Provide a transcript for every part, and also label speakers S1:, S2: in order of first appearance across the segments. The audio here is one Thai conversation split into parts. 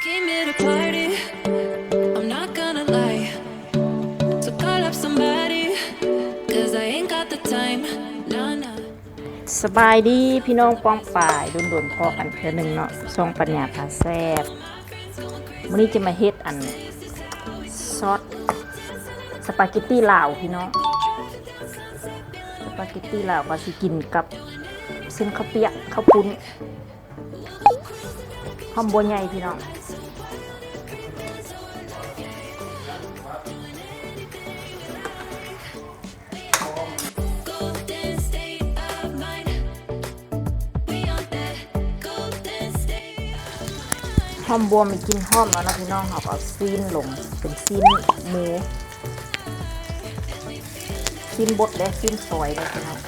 S1: Came here to party. I'm not gonna lie. So call up somebody. Cause I ain't got the time. Nah, nah.
S2: สบายดีพี่น้องป้องป่ายโดนโดนๆพอกันเทื่อหนึ่งเนาะช่องปัญญาพาแซบวันนี้จะมาเฮ็ดอันซอสสปาเกตตี้ลาวพี่น้องสปาเกตตี้ลาวก็สิกินกับเส้นข้าวเปียกข้าวปุ้นหอมบัวใหญ่พี่น้อง อมบวมีกลินหอมแล้วนะพี่น้องเขาก็เอาซีนลงเป็นซีนหมูซีนบดและซีนซอยเลยพี่น้อง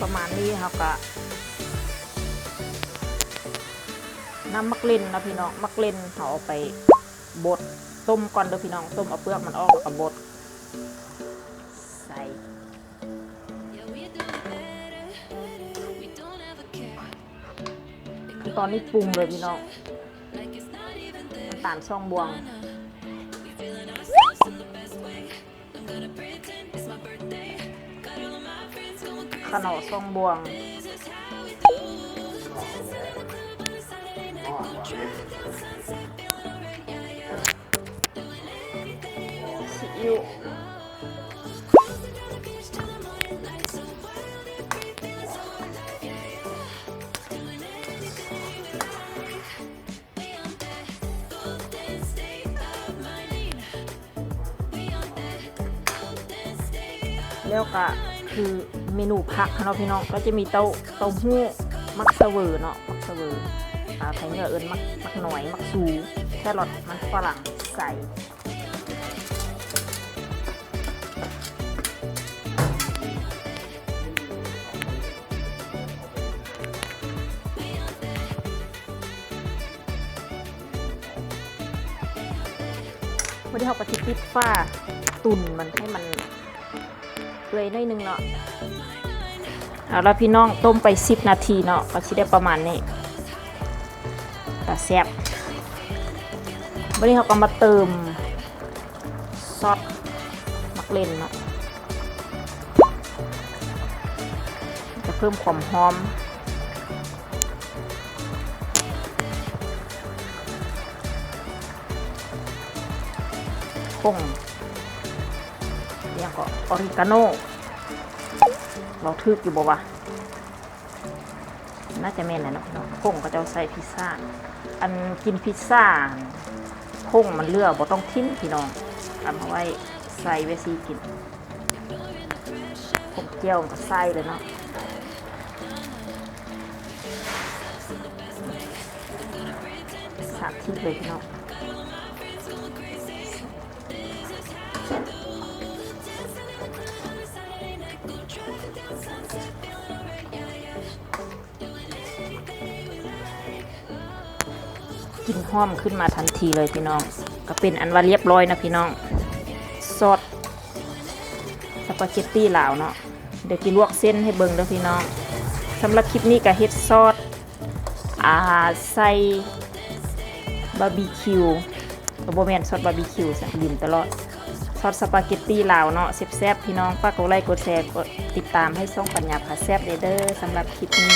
S2: ประมาณนี้ครับก็ น้ำมักเล่นนะพี่น้องมะเกล่นเขาเอาไปบดต้มก่อนเด้อพี่น้องต้มเอาเปลือกมันออกแล้วก็บดใส่ตอนนี้ปรุงเลยพี่น้องน้ำตาลช่องบวงขนมช่องบวง
S1: golden state of
S2: แล้วก็คือเมนูผักเนาะพี่น้องก็จะมีเต้าเต้าหู้มักเสเวอเนาะมักเสเวอ ไทยเหนือเอิญมักมักหน่อย มักสูแครอทมันฝรั่งใส่วันนี้เขาก็ทิปิดฝ้าตุ่นมันให้มันเปื่อยน่อยนึงเนาะเอาแล้วพี่น้องต้มไป10นาทีเนาะก็สิได้ประมาณนี้ แต่แซ่บวันนี้เขาก็มาเติมซอสมักเล่นเนาะจะเพิ่มความหอมผงเรียกก็ออริกาโนเราทึกอยู่บ่วะ น่าจะแม่นแหละเนาะเนาะผงก็จะใส่พิซซ่า อันกินพิซซ่าผงมันเลือกบ่ต้องทิ้นพี่น้องทำเอาไว้ใส่ไว้ซีกินผงเจียวกับไส้เลยเนาะสาดทิ้งเลยพี่น้อง กลินหอมขึ้นมาทันทีเลยพี่น้อง ก็เป็นอันว่าเรียบร้อยนะพี่น้องซอสสปาเกตตี้ลาวเนาะเดี๋ยวกินลวกเส้นให้เบิ่งเด้อพี่น้องสำหรับคลิปนี้ก็เฮ็ดซอสอ่าใส่บาร์บีคิวโบแมนซอสบาร์บีคิวสักดินตลอดซอสสปาเกตตี้ลาวเนาะแซ่บๆพี่น้องฝากกดไลค์กดแชร์กดติดตามให้ช่องปัญญาพาแซ่บเด้อสำหรับคลิปนี้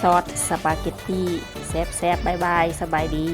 S2: ซอสสปาเกตตี้แซ่บๆบายบายสบายดี